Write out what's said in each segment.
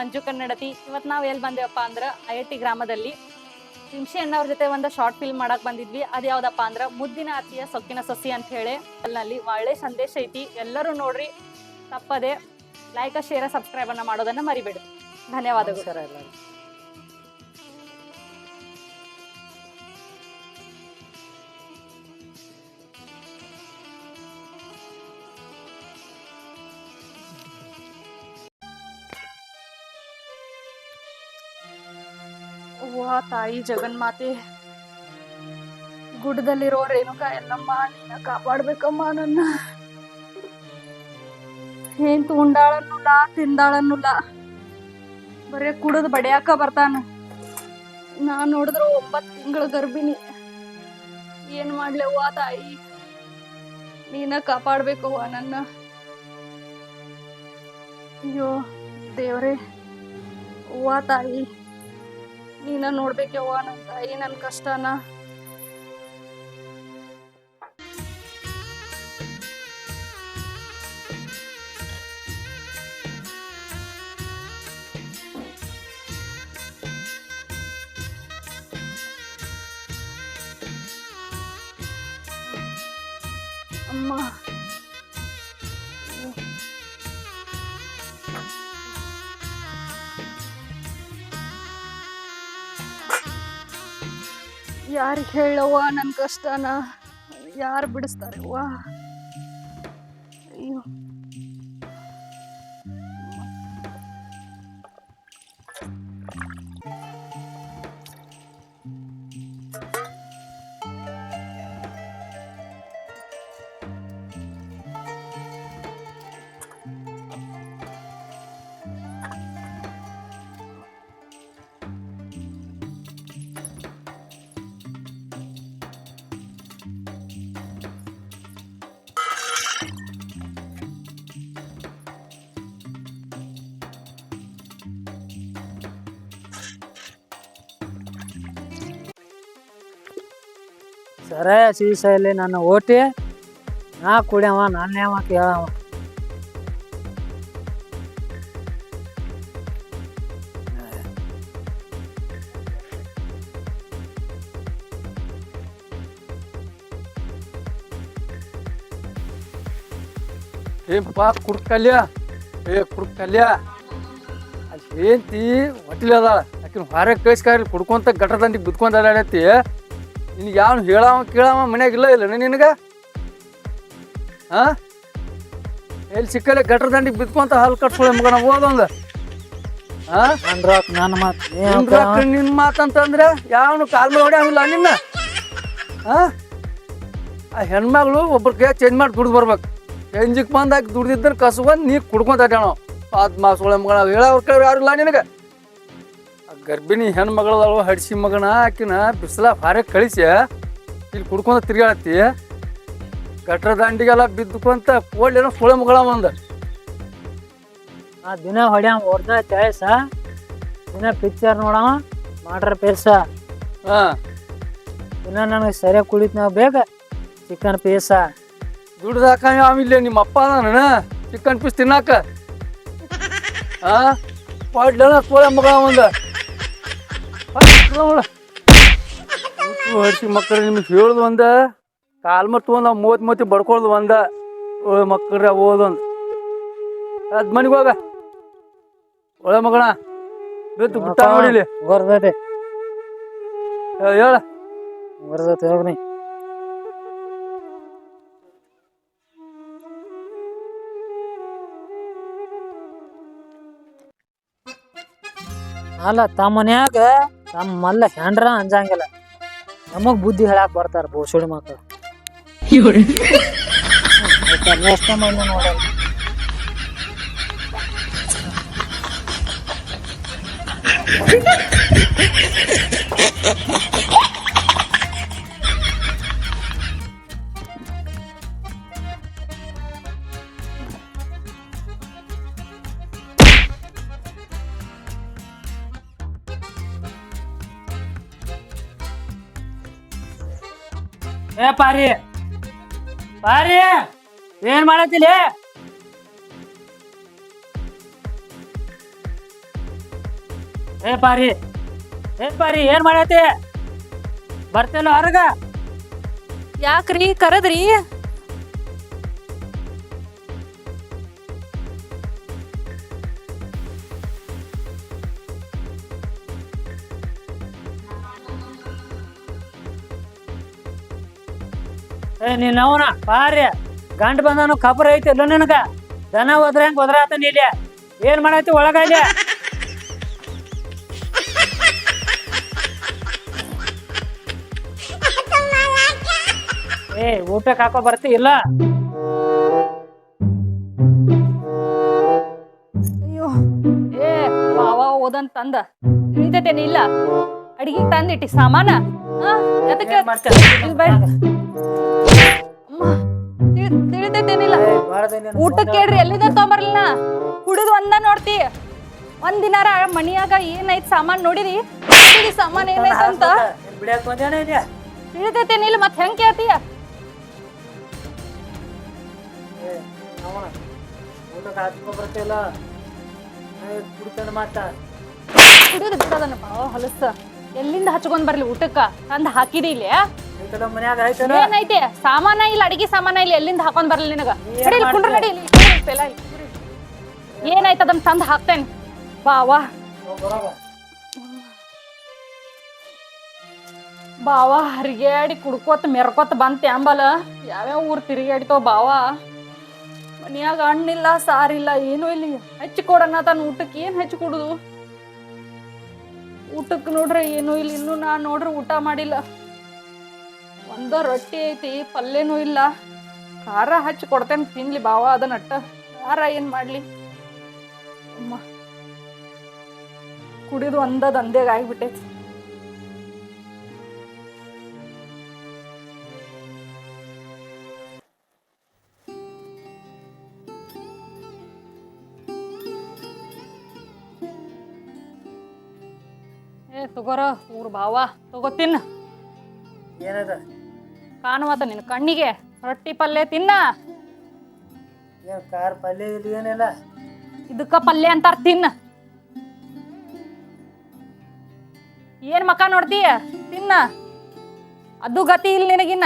ಮಂಜು ಕನ್ನಡತಿ. ಇವತ್ತು ನಾವು ಎಲ್ಲಿ ಬಂದೇವಪ್ಪ ಅಂದ್ರೆ ಐಐಟಿ ಗ್ರಾಮದಲ್ಲಿ ಹಿಂಸೆ ಅಣ್ಣವ್ರ ಜೊತೆ ಒಂದು ಶಾರ್ಟ್ ಫಿಲ್ಮ್ ಮಾಡಕ್ ಬಂದಿದ್ವಿ. ಅದು ಯಾವ್ದಪ್ಪ ಅಂದ್ರೆ ಮುದ್ದಿನ ಅತಿಯ ಸೊಕ್ಕಿನ ಸಸಿ ಅಂತ ಹೇಳಿ. ಅಲ್ಲಿ ಒಳ್ಳೆ ಸಂದೇಶ ಐತಿ. ಎಲ್ಲರೂ ನೋಡ್ರಿ, ತಪ್ಪದೆ ಲೈಕ್ ಶೇರ್ ಸಬ್ಸ್ಕ್ರೈಬ್ ಅನ್ನ ಮಾಡೋದನ್ನ ಮರಿಬೇಡಿ ಧನ್ಯವಾದಗಳು. ಸರ್ ವಾ ತಾಯಿ, ಜಗನ್ಮಾತೆ ಗುಡ್ಡದಲ್ಲಿರೋ ರೇಣುಕ ಎಲ್ಲಮ್ಮ ನೀನ ಕಾಪಾಡ್ಬೇಕಮ್ಮ ನನ್ನ. ಏನ್ ಉಂಡಾಳನ್ನುಲ್ಲ ತಿಂದಾಳನ್ನುಲ್ಲ. ಬರೇ ಕುಡಿದು ಬಡಿಯಾಕ ಬರ್ತಾನ. ನಾನು ನೋಡಿದ್ರು ಒಂಬತ್ ತಿಂಗಳ ಗರ್ಭಿಣಿ. ಏನ್ ಮಾಡ್ಲೆವ್ವ, ತಾಯಿ? ನೀನ ಕಾಪಾಡ್ಬೇಕವ್ವ ನನ್ನ. ಅಯ್ಯೋ, ದೇವ್ರೆ. ಅವ್ವ, ತಾಯಿ. ನೀನ ನೋಡ್ಬೇಕವ್ವ ನನ್ನ ತಾಯಿ ನನ್ನ ಕಷ್ಟನ. ಅಮ್ಮ. ಯಾರಿಗೆ ಹೇಳವ್ವ ನನ್ನ ಕಷ್ಟನ? ಯಾರು ಬಿಡಿಸ್ತಾರವ್ವ? ಸರ ಸೀಸಲ್ಲಿ ನನ್ನ ಓಟಿ. ನಾ ಕುಡಿಯವ ಅವ ಕೇಳವ ಏನ್ಪಾ ಕುಡ್ಕಲ್ಯ. ಏ ಕುಡ್ಕಲ್ಯ. ಅಲ್ಲಿ ಏಂತಿ ಹೊಟ್ಟಿಲದ ಯಾಕಿನ ಹೊರಗೆ ಕಳ್ಸ್ಕಾರಿ ಕುಡ್ಕೊಂತ ಗಟ್ರ ದಂಡಿಗೆ ನಿನಗೆ ಯಾವ ಹೇಳಾವ ಕೇಳಾವ ಮನ್ಯಾಗ ಇಲ್ಲ ಇಲ್ಲ ನಿನಗೆ? ಹಾ ಎಲ್ಲಿ ಸಿಕ್ಕಲ್ಲ ಗಟ್ರ ದಂಡಿಗೆ ಬಿದ್ಕೊಂತ ಹಾಲು ಕಟ್ಸ್ಕೊಳ್ಳಿ ಮಗನ ಓದೊಂದು ಹಾ ನನ್ನ ಮಾತು ನಿನ್ನ ಮಾತಂತಂದ್ರೆ ಯಾವನು ಕಾಲ್ ಮೇಲೆ ಹೊಡ್ಯಾವಿಲ್ಲ ನಿನ್ನ? ಆ? ಆ ಹೆಣ್ಮಗಳು ಒಬ್ರ ಕೈ ಚೇಂಜ್ ಮಾಡಿ ದುಡ್ದು ಬರ್ಬೇಕು. ಚೇಂಜಿಗೆ ಬಂದಾಗ ದುಡ್ದಿದ್ದ ಕಸ್ಕೊಂಡು ನೀ ಕುಡ್ಕೊಂತ ಅಡ್ಯಾಣ ಪಾತ್ ಮಾಸಗಳ ಮಗಳ ಹೇಳವ್ರ ಯಾರು ಇಲ್ಲ ನಿನಗೆ? ಗರ್ಭಿಣಿ ಹೆಣ್ಮಗಳದಳು ಹಡ್ಸಿ ಮಗನ ಆಕಿನ ಬಿಸಿಲ ಭಾರಿ ಕಳಿಸಿ ಇಲ್ಲಿ ಕುಡ್ಕೊಂತ ತಿರ್ಗಾಡತ್ತಿ. ಗಟ್ರ ದಂಡಿಗೆಲ್ಲ ಬಿದ್ದುಕೊಂತ ಕೋಳಿ ಸುಳೆ ಮಗಳ ಒಂದ ಆ ದಿನ ಹೊಡ್ಯಾವ ಹೊಡೆದ ಚಾಯ್ಸ ದಿನ ಪಿಕ್ಚರ್ ನೋಡವ ಮಾಡ್ರ ಪೇಸ ಹಾಂ. ದಿನ ನನಗೆ ಸರಿಯಾಗಿ ಕುಡಿತ್ ನಾವು ಬೇಗ ಚಿಕನ್ ಪೀಸ ದುಡ್ಡು ಹಾಕ ಆಮಿಲ್ಲ ನಿಮ್ಮ ಅಪ್ಪ ಅದಾನ? ಚಿಕನ್ ಪೀಸ್ ತಿನ್ನಾಕ. ಆ ಪಾಡ್ಲನ ಸೋಳೆ ಮಗಳ ಒಂದ ಹಡ್ಸಿ ಮಕ್ಕಳು ನಿಮ್ಗೆ ಹೇಳುದು ಒಂದ? ಕಾಲ್ ಮರ್ ತೊಗೊಂಡ್ ನಾವು ಮೂವತ್ತು ಮೂವತ್ತು ಬಡ್ಕೊಳ್ದು ಒಂದ? ಓ ಮಕ್ಕಳ್ರ ಓದೊಂದು ಅದ್ ಮನೆಗೆ ಹೋಗ. ಒಳ್ಳೆ ಮಗಣ. ಬಿತ್ತು ಬಿಟ್ಟ ನೋಡಿಲಿ ಬರ್ದೈತೆ ಹೇಳ. ಬರ್ದೈತೆ ಹೋಗ್ರಿ. ಅಲ್ಲ ತಮ್ಮ ಮನ್ಯಾಗ ತಮ್ಮ ಮಲ್ಲ ಹೆಂಡ್ರ ಅಂಜಂಗಿಲ್ಲ. ನಮಗ್ ಬುದ್ಧಿ ಹೇಳಕ್ ಬರ್ತಾರ ಬೋಸುಡಿ ಮಕ್ಕಳು ಮಂದಿ ನೋಡಲ್ಲ ಏ, ಪಾರಿ. ಪಾರಿ, ಏನ್ ಮಾಡತ್ತಿಲ್ಲ ಏ, ಪಾರಿ. ಏ, ಪಾರಿ, ಏನ್ ಮಾಡತ್ತಿ? ಬರ್ತೇನೋ ಹೊರಗ? ಯಾಕ್ರಿ, ಕರೆದ್ರಿ? ನೀನ್ ಅವನ ಪಾರಿ ಗಂಡ ಬಂದನು ಕಬ್ರ ಐತಿ ಇಲ್ಲ ನಿನಗ? ದನ ಹೋದ್ರ ಹೆಂಗ್ ಹೋದ್ರಾತನ ಇಲ್ಲಿ? ಏನ್ ಮಾಡೈತಿ ಒಳಗ ಏ, ಊಟಕ್ಕೆ ಹಾಕೋ ಬರ್ತಿ ಇಲ್ಲ? ಅಯ್ಯೋ, ಏ, ಮಾವ ಓದಂತ ತಂದ. ತಿಳಿತೈತೇನಿ ಇಲ್ಲ? ಅಡಿಗೆ ತಂದಿಟ್ಟಿ ಸಾಮಾನ? ಬೈ. ತಿಳಿತೈತೇನಿಲ್ಲ. ಊಟಕ್ಕೆ ಕೇಳ್ರಿ ಎಲ್ಲಿಂದ ತಗೊಂಬರ್ಲಿಲ್ಲ? ಕುಡಿದು ಒಂದ ನೋಡ್ತಿ. ಒಂದ್ ದಿನಾರ ಮನಿಯಾಗ ಏನೈತ್ ಸಾಮಾನ್ ನೋಡಿರಿ ಸಾಮಾನ್ ಏನೈತ್ ಅಂತ? ತಿಳಿತೈತೇನಿಲ್ಲ ಮತ್ ಹೆಂಗ್ ಕೇಳ್ತೀಯ ಬಿಡೋದನ್ನ ಬಾವ ಹೊಲಸ ಎಲ್ಲಿಂದ ಹಚ್ಕೊಂಡ್ ಬರ್ಲಿ ಊಟಕ್ಕ? ತಂದ್ ಹಾಕಿದಿ ಇಲ್ಲಿ ಏನೈತೆ ಮನ್ಯಾಗ ಆಯ್ತಲ್ಲ ಏನೈತಿ? ಸಾಮಾನ ಇಲ್ಲ ಅಡಿಗೆ ಸಾಮಾನ ಇಲ್ಲ ಎಲ್ಲಿಂದ ಹಾಕೊಂಡ್ ಬರ್ಲಿ ನಿನಗ? ನಡಿ ಇಲ್ಲಿ ಕುಂಡ್ರ ಮಾಡ್ತಿ? ನಡಿ ಇಲ್ಲಿ. ಕುಂಡ್ರಿ ಇಲ್ಲಿ ಪೆಲ ಇಲ್ಲಿ ಕುಂಡ್ರಿ. ಏನಾಯ್ತ ಅದನ್ನ ತಂದ್ ಹಾಕ್ತೇನೆ. ಬಾವಾ. ಬಾವ ಹರಿಗ್ಯಾಡಿ ಕುಡ್ಕೋತ ಮೆರ್ಕೋತ ಬಂತೆ ಅಂಬಲ. ಯಾವ್ಯಾವ ಊರ್ ತಿರುಗಾಡಿತೋ ಬಾವ. ಮನ್ಯಾಗ ಹಣ್ಣಿಲ್ಲ ಸಾರಿಲ್ಲ ಏನೂ ಇಲ್ಲ. ಹೆಚ್ಚು ಕೊಡಣ್ಣ ತನ್ನ ಊಟಕ್ಕೆ ಏನ್ ಹೆಚ್ಚು ಕೊಡುದು ಊಟಕ್ಕೆ ನೋಡ್ರೆ ಏನೂ ಇಲ್ಲ, ಇನ್ನು ನಾ ನೋಡ್ರಿ ಊಟ ಮಾಡಿಲ್ಲ. ಒಂದ ರೊಟ್ಟಿ ಐತಿ, ಪಲ್ಯನೂ ಇಲ್ಲ. ಖಾರ ಹಚ್ಚಿ ಕೊಡ್ತೇನೆ, ತಿನ್ಲಿ ಬಾವ ಅದ ಅಟ್ಟ. ಖಾರ ಏನ್ ಮಾಡ್ಲಿ? ಅಮ್ಮ, ಕುಡಿದು ಒಂದ ಅಂದೇಗ ಆಗ್ಬಿಟ್ಟೈತಿ. ಏ ತಗೋರ ಊರ್ ಬಾವ ತಗೋತಿನ್. ಏನದ? ಕಾಣುವದ ನಿನ್ ಕಣ್ಣಿಗೆ ರೊಟ್ಟಿ ಪಲ್ಯ ತಿನ್ನ. ಏನ್ ಕಾರ್ ಪಲ್ಯ ಇಲ್ಲಿ ಏನಿಲ್ಲ? ಇದಕ್ಕ ಪಲ್ಯ ಅಂತಾರ ತಿನ್ನ ಏನ್ ಮಕ ನೋಡ್ತೀಯ? ತಿನ್ನ. ಅದು ಗತಿ ಇಲ್ಲ ನಿನಗಿನ್ನ.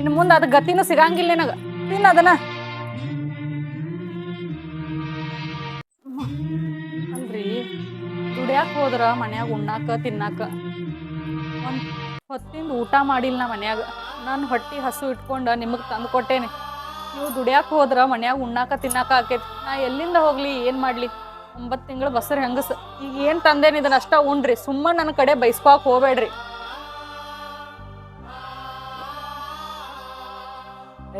ಇನ್ ಮುಂದ ಅದ್ ಗತಿನೂ ಸಿಗಂಗಿಲ್ಲ ನಿನಗ. ತಿನ್ನ ಅದನ್ನ. ಹೋದ್ರ ಮನ್ಯಾಗ ಉಣ್ಣಾಕ, ತಿನ್ನಾಕ. ಒಂದ್ ಹೊತ್ತಿಂದ ಊಟ ಮಾಡಿಲ್ಲ ನಾ ಮನ್ಯಾಗ. ನಾನು ಹೊಟ್ಟಿ ಹಸು ಇಟ್ಕೊಂಡ ನಿಮಗ್ ತಂದು ಕೊಟ್ಟೇನೆ. ನೀವು ದುಡಿಯಾಕ ಹೋದ್ರ ಮನ್ಯಾಗ ಉಣ್ಣಾಕ, ತಿನ್ನಾಕ ಆಕೇತಿ. ನಾ ಎಲ್ಲಿಂದ ಹೋಗ್ಲಿ, ಏನ್ ಮಾಡ್ಲಿ? ಒಂಬತ್ತು ತಿಂಗಳು ಬಸರ್ ಹೆಂಗಸ. ಈಗ ಏನ್ ತಂದೇನಿ ಇದನ್ನ ಅಷ್ಟ ಉಣ್ರಿ. ಸುಮ್ಮ ನನ್ನ ಕಡೆ ಬೈಸ್ಕೋಕ್ ಹೋಗ್ಬೇಡ್ರಿ.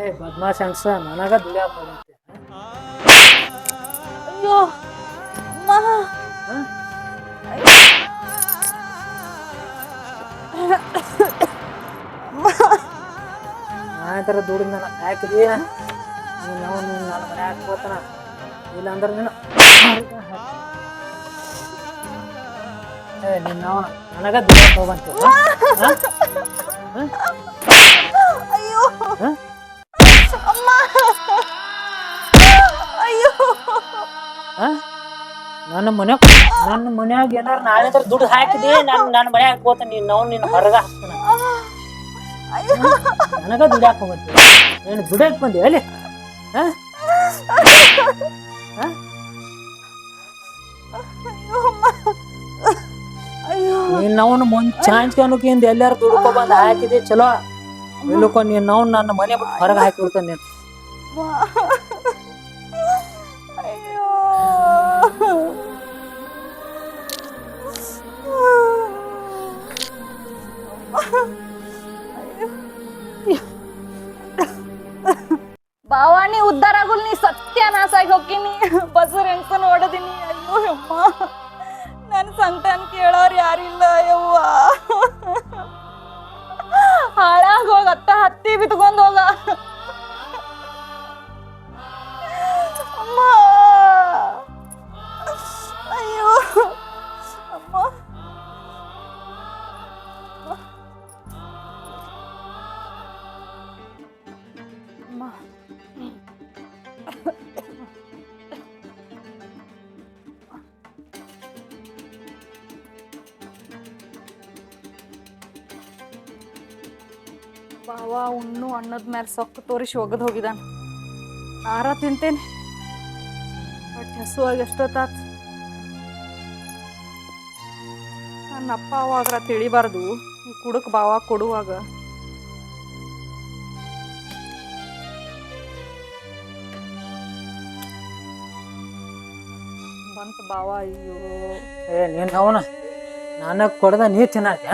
ಏ, ಬದ್ಮಾಶ್ ಅನ್ಸ ನನಗ ದುಡಿಯಾಕ ನಾ ದುಡಿದ ನಾನು ಹಾಕಿದೀಯ ಹಾಕಿದಿ ನೀನು ನಾವು ನೀನು ನನ್ನ ಮನೆ ಹಾಕ್ಬೋತನ ಇಲ್ಲ ಅಂದ್ರೆ ನೀನು ಏ ನೀನು ನಾವು ನನಗ ದುಡ್ಡು ಹೋಗಂತ ಅಯ್ಯೋ. ಹ? ಅಮ್ಮ. ಅಯ್ಯೋ. ನನ್ನ ಮನೆ ನನ್ನ ಮನ್ಯಾಗ ಏನಾರ ನಾಳೆ ದುಡ್ಡು ಹಾಕಿದಿ ನನ್ನ ನನ್ನ ಮನ್ಯಾಗ ಹಾಕ್ಬೋತ ನೀನು ನಾವು ನಿನ್ನ ಹೊರಗ ಹಾಕ್ತಾನ. ನನಗ ದುಡಿಯಾಕ ಹೋಗುತ್ತೆ. ನೀನು ದುಡಿಯಕ್ ಬಂದಿ ಅಲ್ಲಿ ನೀನ್ ನಾವು ಮುಂಚೆ ಚಾಂಚ್ಕನಕಿಂದ ಎಲ್ಲಾರು ದುಡ್ಕೊ ಬಂದ ಹಾಕಿದೆ, ಚಲೋ. ಇಲ್ಲಕೊ ನೀನ್ ನಾವ್ ನನ್ನ ಮನೆ ಬಿಟ್ಟು ಹೊರಗೆ ಹಾಕಿ ಬಿಡ್ತಾನೆ ನೀನು. me. ಬಾವ ಉಣ್ಣು ಅನ್ನದ ಮೇಲೆ ಸೊಕ್ಕ ತೋರಿಸಿ ಒಗದ್ ಹೋಗಿದಾನ. ಆರ ತಿಂತೇನೆ. ಬಟ್ ಹಸುವಾಗಿ ಎಷ್ಟೊತ್ತಾತ್? ನನ್ನ ಅಪ್ಪ ಅವಾಗ ತಿಳಿಬಾರ್ದು. ಈ ಕುಡಕ್ ಬಾವ ಕೊಡುವಾಗ. ಬಂತ ಬಾವ, ಅಯ್ಯೋ. ಏ, ನೀನ್ ಅವನ? ನನಗ್ ಕೊಡ್ದ, ನೀ ತಿನ್ನಾಕ